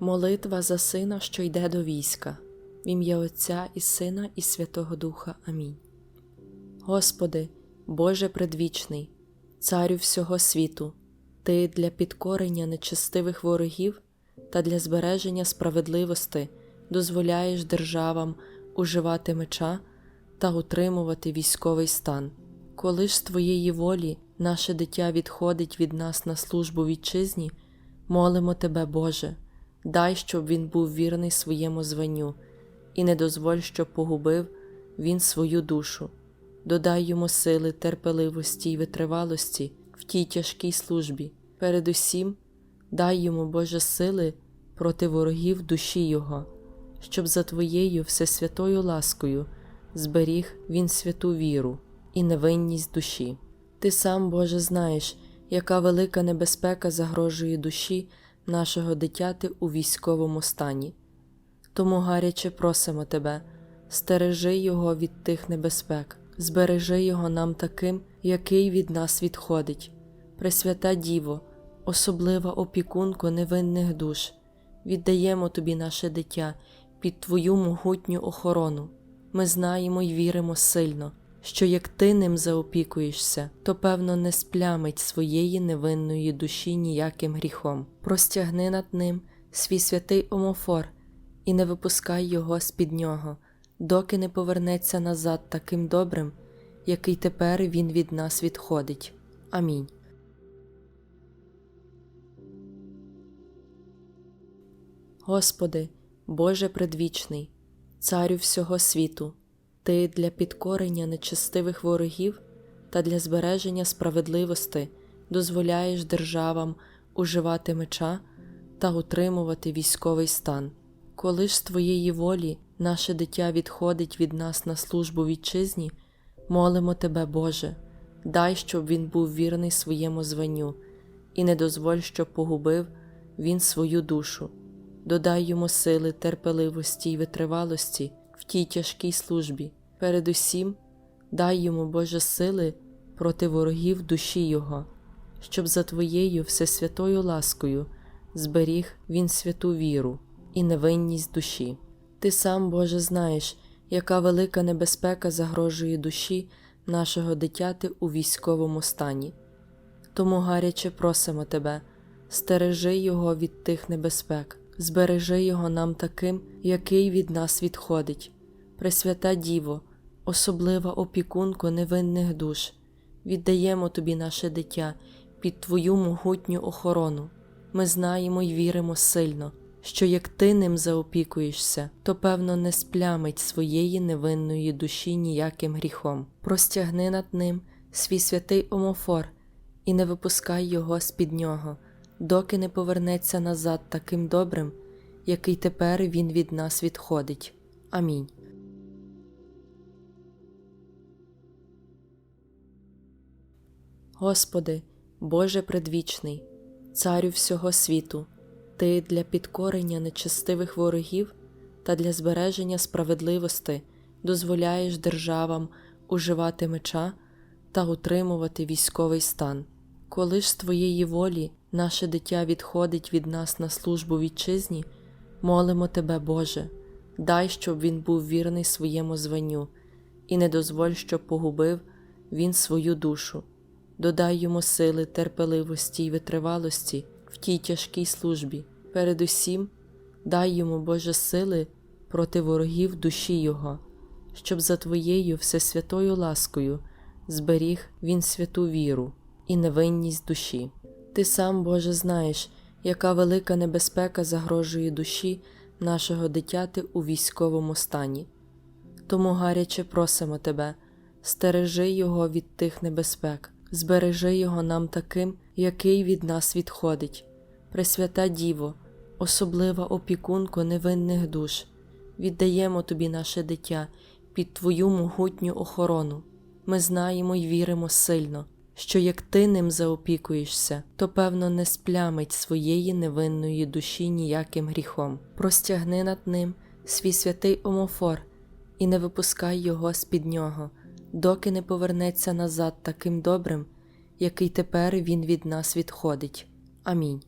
Молитва за сина, що йде до війська, в ім'я Отця і Сина, і Святого Духа. Амінь. Господи, Боже предвічний, Царю всього світу, Ти для підкорення нечестивих ворогів та для збереження справедливости дозволяєш державам уживати меча та утримувати військовий стан. Коли ж з Твоєї волі наше дитя відходить від нас на службу вітчизні, молимо Тебе, Боже, дай, щоб він був вірний своєму званню, і не дозволь, щоб погубив він свою душу. Додай йому сили, терпеливості й витривалості в тій тяжкій службі. Передусім, дай йому Боже сили проти ворогів душі Його, щоб за Твоєю всесвятою ласкою зберіг він святу віру і невинність душі. Ти сам, Боже, знаєш, яка велика небезпека загрожує душі нашого дитяти у військовому стані. Тому гаряче просимо Тебе, стережи його від тих небезпек, збережи його нам таким, який від нас відходить. Пресвята Діво, особлива опікунко невинних душ, віддаємо Тобі наше дитя під Твою могутню охорону. Ми знаємо й віримо сильно, що як ти ним заопікуєшся, то певно не сплямить своєї невинної душі ніяким гріхом. Простягни над ним свій святий омофор і не випускай його з-під нього, доки не повернеться назад таким добрим, який тепер він від нас відходить. Амінь. Господи, Боже предвічний, Царю всього світу, Ти для підкорення нечестивих ворогів та для збереження справедливости дозволяєш державам уживати меча та утримувати військовий стан. Коли ж з Твоєї волі наше дитя відходить від нас на службу вітчизні, молимо Тебе, Боже, дай, щоб він був вірний своєму званню, і не дозволь, щоб погубив він свою душу. Додай йому сили, терпеливості й витривалості в тій тяжкій службі. Передусім, дай йому Боже сили проти ворогів душі Його, щоб за Твоєю всесвятою ласкою зберіг він святу віру і невинність душі. Ти сам, Боже, знаєш, яка велика небезпека загрожує душі нашого дитяти у військовому стані. Тому гаряче просимо Тебе, стережи його від тих небезпек, збережи його нам таким, який від нас відходить. Пресвята Діво, особлива опікунко невинних душ, віддаємо Тобі наше дитя під Твою могутню охорону. Ми знаємо й віримо сильно, що як ти ним заопікуєшся, то певно не сплямить своєї невинної душі ніяким гріхом. Простягни над ним свій святий омофор і не випускай його з-під нього, доки не повернеться назад таким добрим, який тепер він від нас відходить. Амінь. Господи, Боже предвічний, Царю всього світу, Ти для підкорення нечестивих ворогів та для збереження справедливости дозволяєш державам уживати меча та утримувати військовий стан. Коли ж з Твоєї волі наше дитя відходить від нас на службу вітчизні, молимо Тебе, Боже, дай, щоб він був вірний своєму званню, і не дозволь, щоб погубив він свою душу. Додай йому сили, терпеливості й витривалості в тій тяжкій службі. Передусім, дай йому Боже сили проти ворогів душі Його, щоб за Твоєю всесвятою ласкою зберіг він святу віру і невинність душі. Ти сам, Боже, знаєш, яка велика небезпека загрожує душі нашого дитяти у військовому стані. Тому гаряче просимо Тебе, стережи його від тих небезпек, збережи його нам таким, який від нас відходить. Пресвята Діво, особлива опікунко невинних душ, віддаємо Тобі наше дитя під Твою могутню охорону. Ми знаємо й віримо сильно, що як ти ним заопікуєшся, то певно не сплямить своєї невинної душі ніяким гріхом. Простягни над ним свій святий омофор і не випускай його з-під нього, доки не повернеться назад таким добрим, який тепер він від нас відходить. Амінь.